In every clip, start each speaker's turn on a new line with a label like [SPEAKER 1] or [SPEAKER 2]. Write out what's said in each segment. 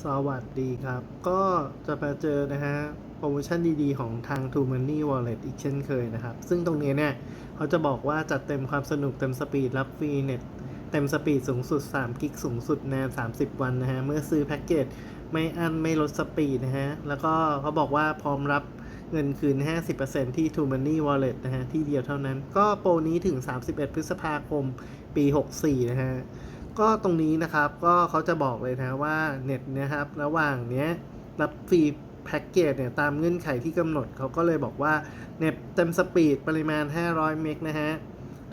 [SPEAKER 1] สวัสดีครับ ก็จะมาเจอนะฮะโปรโมชั่นดีๆ ของทาง t o Money Wallet อีกเช่นเคยนะครับ ซึ่งตรงนี้เนี่ย เขาจะบอกว่าจัดเต็มความสนุกเต็มสปีดรับฟรีเน็ตเต็มสปีดสูงสุด 3 กิกสูงสุดนาน30 วันนะฮะ เมื่อซื้อแพ็กเกจไม่อันไม่ลดสปีดนะฮะ แล้วก็เขาบอกว่าพร้อมรับเงินคืน 50%ที่ t o Money Wallet นะฮะ ที่เดียวเท่านั้น ก็โปรนี้ถึง 31 พฤษภาคมปี 64 นะฮะ ก็ตรงนี้นะครับก็เขาจะบอกเลยนะว่าเน็ตนะครับ ระหว่างเนี้ยรับฟรีแพ็กเกจเนี่ยตามเงื่อนไขที่กำหนดเขาก็เลยบอกว่าเน็ตเต็มสปีดปริมาณ 500 เมกนะฮะ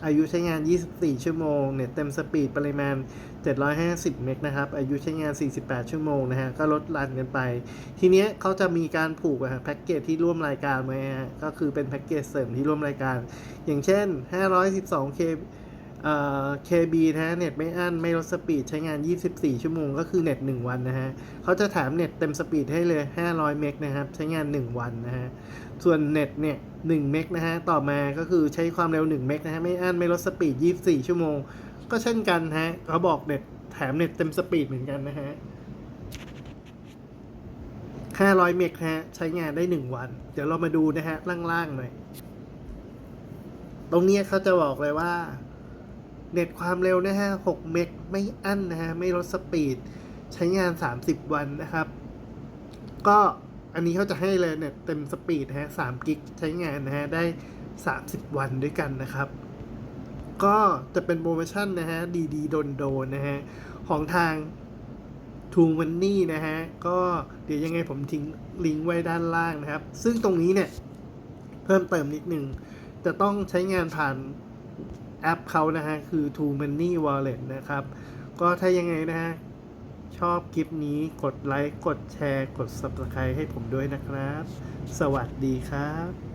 [SPEAKER 1] อายุใช้งาน 24 ชั่วโมง เน็ตเต็มสปีดปริมาณ 750 เมกนะครับ อายุใช้งาน 48 ชั่วโมงนะฮะ ก็ลดรันกันไป ทีเนี้ยเขาจะมีการผูกแพ็กเกจที่ร่วมรายการไว้ฮะ ก็คือเป็นแพ็กเกจเสริมที่ร่วมรายการ อย่างเช่น 512 k เอ่อ KB นะฮะเน็ตไม่อั้นไม่ลดสปีดใช้งาน 24 ชั่วโมงก็คือเน็ต 1 วันนะฮะเขาจะแถมเน็ตเต็มสปีดให้เลย 500 เมกนะครับ ใช้งาน 1 วันนะฮะ ส่วนเน็ตเนี่ย 1 เมกนะฮะ ต่อมาก็คือใช้ความเร็ว 1 เมกนะฮะ ไม่อั้นไม่ลดสปีด 24 ชั่วโมง ก็เช่นกันฮะเขาบอกเน็ตแถมเน็ตเต็มสปีดเหมือนกันนะฮะ 500 เมกฮะ ใช้งานได้ 1 วัน เดี๋ยวเรามาดูนะฮะล่างๆหน่อย ตรงนี้เขาจะบอกเลยว่า เน็ตความเร็วนะฮะ 6 เมกไม่อั้นนะฮะ ไม่ลดสปีด ใช้งาน 30 วันนะครับ ก็อันนี้เขาจะให้เลยเน็ตเต็มสปีดนะฮะ3กิกใช้งานนะฮะ ได้ 30 วันด้วยกันนะครับ ก็จะเป็นโปรโมชั่นนะฮะ ดีๆ โดนๆนะฮะ ของทาง t o Money นะฮะ ก็เดี๋ยวยังไงผมทิ้งลิงก์ไว้ด้านล่างนะครับ ซึ่งตรงนี้เนี่ย เพิ่มเติมนิดนึงจะต้องใช้งานผ่าน แอปเขานะฮะ คือ t o Money Wallet นะครับ ก็ถ้ายังไงนะฮะ ชอบคลิปนี้กดไลค์ กดแชร์ กด Subscribe ให้ผมด้วยนะครับ สวัสดีครับ